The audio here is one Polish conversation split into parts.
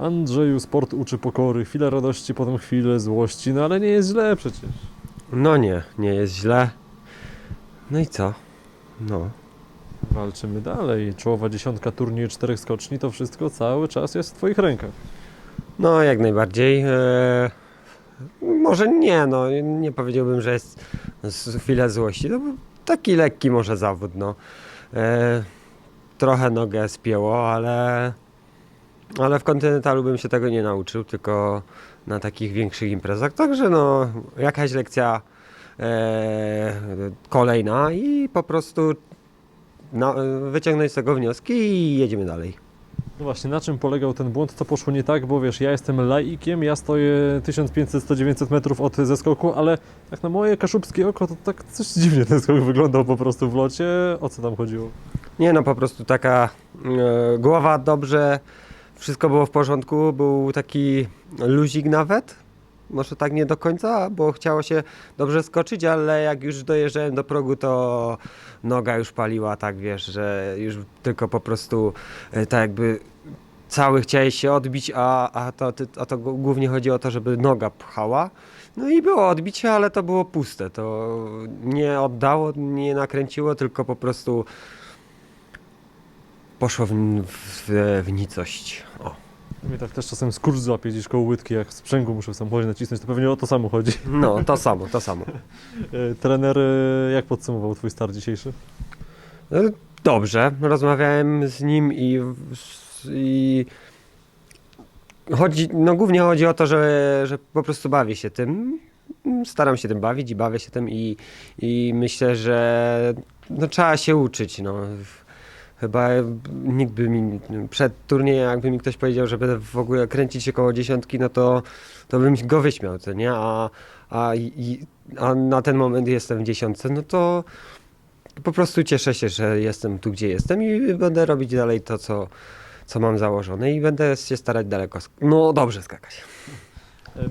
Andrzeju, sport uczy pokory, chwilę radości, potem chwilę złości, no ale nie jest źle przecież. No nie, nie jest źle. No i co? No. Walczymy dalej. Czołowa dziesiątka turnieju czterech skoczni, to wszystko cały czas jest w Twoich rękach. No, jak najbardziej. E, może nie, no, nie powiedziałbym, że jest chwilę złości. Był taki lekki może zawód, no. E, trochę nogę spięło, ale, ale w kontynentalu bym się tego nie nauczył, tylko na takich większych imprezach. Także no, jakaś lekcja e, kolejna i po prostu na, wyciągnąć z tego wnioski i jedziemy dalej. No właśnie, na czym polegał ten błąd? Co poszło nie tak? Bo wiesz, ja jestem laikiem, ja stoję 1500-100-900 metrów od zeskoku, ale tak na moje kaszubskie oko to tak coś dziwnie ten skok wyglądał po prostu w locie. O co tam chodziło? Nie no, po prostu taka e, głowa dobrze, wszystko było w porządku, był taki luzik nawet. Może tak nie do końca, bo chciało się dobrze skoczyć, ale jak już dojeżdżałem do progu, to noga już paliła, tak wiesz, że już tylko po prostu e, tak jakby cały chciałeś się odbić, a, a, to, a to głównie chodzi o to, żeby noga pchała. No i było odbicie, ale to było puste. To nie oddało, nie nakręciło, tylko po prostu poszło w, w, w nicość. O. Mnie tak też czasem skurcz złapie gdzieś koło łydki, jak sprzęgło muszę w samochodzie nacisnąć, to pewnie o to samo chodzi. No, to samo, to samo. E, Trener, e, jak podsumował Twój start dzisiejszy? E, Dobrze, rozmawiałem z nim i, i chodzi, no głównie chodzi o to, że, że po prostu bawię się tym. Staram się tym bawić i bawię się tym i, i myślę, że no, trzeba się uczyć. No. Chyba nikt by mi przed turniejem, jakby mi ktoś powiedział, że będę w ogóle kręcić się koło dziesiątki, no to, to bym go wyśmiał, co nie? A, a, i, a na ten moment jestem w dziesiątce, no to po prostu cieszę się, że jestem tu, gdzie jestem i będę robić dalej to, co, co mam założone i będę się starać daleko, no dobrze skakać.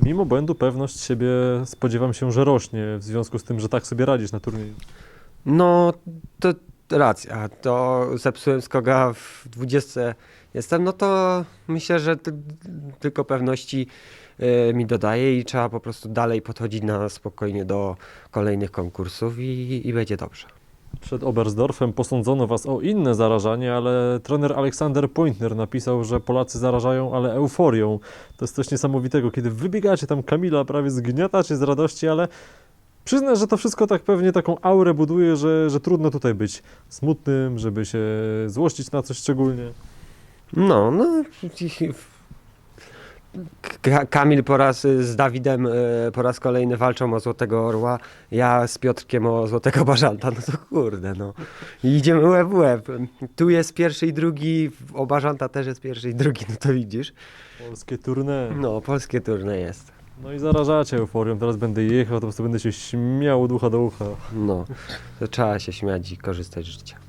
Mimo błędu pewność siebie spodziewam się, że rośnie w związku z tym, że tak sobie radzisz na turnieju. No, to racja, to zepsułem skoga w 20 jestem, no to myślę, że ty, tylko pewności y, mi dodaje i trzeba po prostu dalej podchodzić na spokojnie do kolejnych konkursów i, i będzie dobrze. Przed Oberstdorfem posądzono was o inne zarażanie, ale trener Aleksander Pointner napisał, że Polacy zarażają, ale euforią. To jest coś niesamowitego, kiedy wybiegacie tam Kamila, prawie zgniatacie z radości, ale przyznaj, że to wszystko tak pewnie taką aurę buduje, że, że trudno tutaj być smutnym, żeby się złościć na coś szczególnie. No, no. Ka- Kamil po raz z Dawidem y, po raz kolejny walczą o Złotego Orła, ja z Piotrkiem o Złotego Bażanta, no to kurde, no. I idziemy łeb w łeb. Tu jest pierwszy i drugi, o Bażanta też jest pierwszy i drugi, no to widzisz. Polskie tournée. No, polskie turne jest. No i zarażacie euforią. Teraz będę jechał, to po prostu będę się śmiał od ucha do ucha. No, to trzeba się śmiać i korzystać z życia.